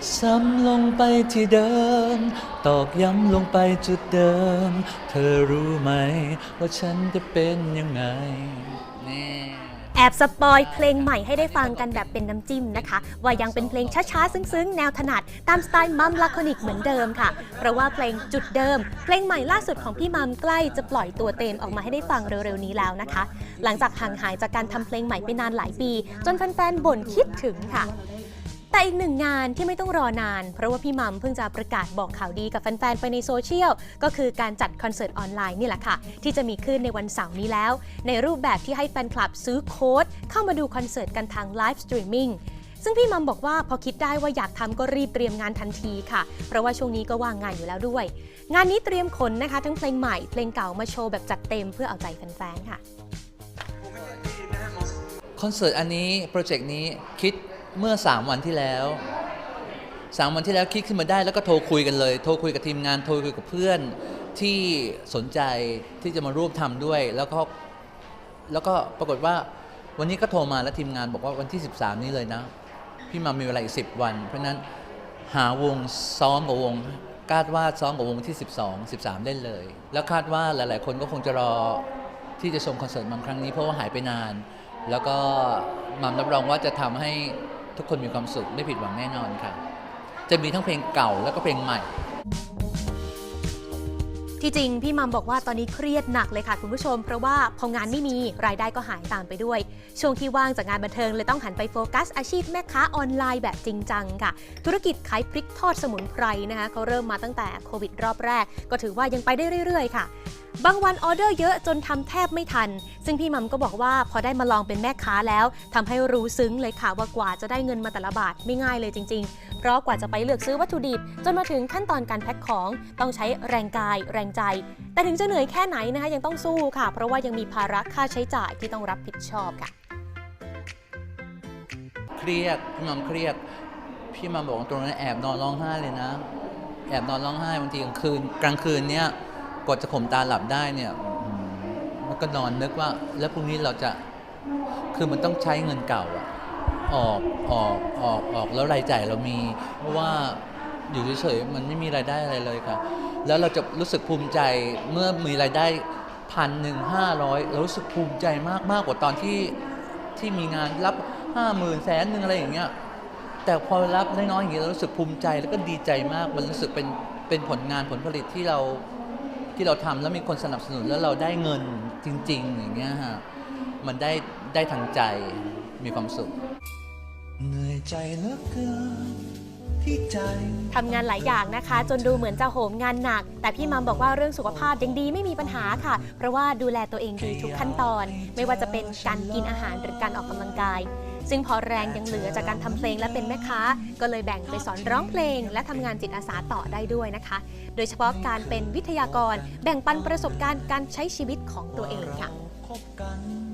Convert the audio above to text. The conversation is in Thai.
ดซ้ำลงไปที่เดิม ตอกย้ำลงไปจุดเดิม เธอรู้ไหม ว่าฉันจะเป็นยังไงนี่แอบสปอยเพลงใหม่ให้ได้ฟังกันแบบเป็นน้ำจิ้มนะคะ ว่ายังเป็นเพลงช้าๆ ซึ้งๆ แนวถนัด ตามสไตล์มัมลาคอนิกเหมือนเดิมค่ะ เพราะว่าเพลงจุดเดิม เพลงใหม่ล่าสุดของพี่มัมใกล้จะปล่อยตัวเต็มออกมาให้ได้ฟังเร็วๆ นี้แล้วนะคะ หลังจากห่างหายจากการทำเพลงใหม่ไปนานหลายปี จนแฟนๆบ่นคิดถึงค่ะ แต่อีกหนึ่งงานที่ไม่ต้องรอนาน เพราะว่าพี่มัมเพิ่งจะประกาศบอกข่าวดีกับแฟนๆ ไปในโซเชียล ก็คือการจัดคอนเสิร์ตออนไลน์นี่แหละค่ะ ที่จะมีขึ้นในวันเสาร์นี้แล้ว ในรูปแบบที่ให้แฟนคลับซื้อโค้ด เข้ามาดูคอนเสิร์ตกันทางไลฟ์สตรีมมิ่งซึ่งพี่มัมบอกว่าพอคิดได้ว่าอยากทำก็รีบเตรียมงานทันทีค่ะ เพราะว่าช่วงนี้ก็ว่างงานอยู่แล้วด้วย งานนี้เตรียมขนนะคะ ทั้งเพลงใหม่เพลงเก่ามาโชว์แบบจัดเต็มเพื่อเอาใจแฟนๆค่ะคอนเสิร์ตอันนี้โปรเจกต์นี้คิด เมื่อ3วันที่แล้ว3วันที่แล้วคิดขึ้นมาได้แล้วก็โทรคุยกันเลย โทรคุยกับทีมงานโทรคุยกับเพื่อนที่สนใจที่จะมาร่วมทำด้วย แล้วก็แล้วก็ปรากฏว่าวันนี้ก็โทรมาแล้วทีมงานบอกว่าวันที่ 13 นี้เลยนะ พี่มามีเวลาอีก 10 วัน เพราะฉะนั้นหาวงซ้อมกับวงคาดว่าซ้อมกับวงที่ 12 13 เล่นเลย แล้วคาดว่าหลาย ๆ คนก็คงจะรอที่จะชมคอนเสิร์ตมัมครั้งนี้เพราะว่าหายไปนาน แล้วก็มัมรับรองว่าจะทำให้ ทุกคนมีความสุขไม่ผิดหวังแน่นอนค่ะ จะมีทั้งเพลงเก่าแล้วก็เพลงใหม่ ที่จริงพี่มัมบอกว่าตอนนี้เครียดหนักเลยค่ะคุณผู้ชม เพราะว่าพองานไม่มีรายได้ก็หายตามไปด้วย ช่วงที่ว่างจากงานบันเทิงเลยต้องหันไปโฟกัสอาชีพแม่ค้าออนไลน์แบบจริงจังค่ะ ธุรกิจขายพริกทอดสมุนไพรนะคะเขาเริ่มมาตั้งแต่โควิดรอบแรก ก็ถือว่ายังไปได้เรื่อยๆ ค่ะ บางวันออเดอร์เยอะจนทำแทบไม่ทัน ซึ่งพี่มัมก็บอกว่าพอได้มาลองเป็นแม่ค้าแล้วทำให้รู้ซึ้งเลยค่ะว่ากว่าจะได้เงินมาแต่ละบาทไม่ง่ายเลยจริง ๆ เพราะกว่าจะไปเลือกซื้อวัตถุดิบ จนมาถึงขั้นตอนการแพ็คของ ต้องใช้แรงกาย แรงใจ แต่ถึงจะเหนื่อยแค่ไหนนะคะยังต้องสู้ค่ะ เพราะว่ายังมีภาระค่าใช้จ่ายที่ต้องรับผิดชอบค่ะเครียดพี่มัมเครียด พี่มัมบอกตรงนั้นแอบนอนร้องไห้เลยนะ แอบนอนร้องไห้บางทีกลางคืนกลางคืนเนี้ย กว่าจะข่มตาหลับได้เนี่ยมมันก็นอนนึกว่า แล้วพรุ่งนี้เราจะคือมันต้องใช้เงินเก่าอะออกออกออกออกแล้วรายจ่ายเรามี เพราะว่าอยู่เฉยๆมันไม่มีรายได้อะไรเลยค่ะ แล้วเราจะรู้สึกภูมิใจเมื่อมีรายได้พันหนึ่งห้าร้อยเรารู้สึกภูมิใจมากมากกว่าตอนที่ที่มีงานรับห้าหมื่นแสนหนึ่งอะไรอย่างเงี้ยแต่พอรับน้อยๆอย่างเงี้ยเรารู้สึกภูมิใจแล้วก็ดีใจมากมันรู้สึกเป็นเป็นผลงานผลผลิตที่เรา ที่เราทำแล้วมีคนสนับสนุนแล้วเราได้เงินจริง ๆ อย่างเงี้ยฮะมันได้ได้ทางใจมีความสุขเหนื่อยใจเหลือเกินที่ใจทำงานหลายอย่างนะคะ จนดูเหมือนจะโหมงานหนัก แต่พี่มัมบอกว่าเรื่องสุขภาพยังดีไม่มีปัญหาค่ะ เพราะว่าดูแลตัวเองดีทุกขั้นตอน ไม่ว่าจะเป็นการกินอาหารหรือการออกกำลังกาย ซึ่งพอแรงยังเหลือจากการทำเพลงและเป็นแม่ค้า ก็เลยแบ่งไปสอนร้องเพลง และทำงานจิตอาสาต่อได้ด้วยนะคะ โดยเฉพาะการเป็นวิทยากรแบ่งปันประสบการณ์การใช้ชีวิตของตัวเองค่ะคบกัน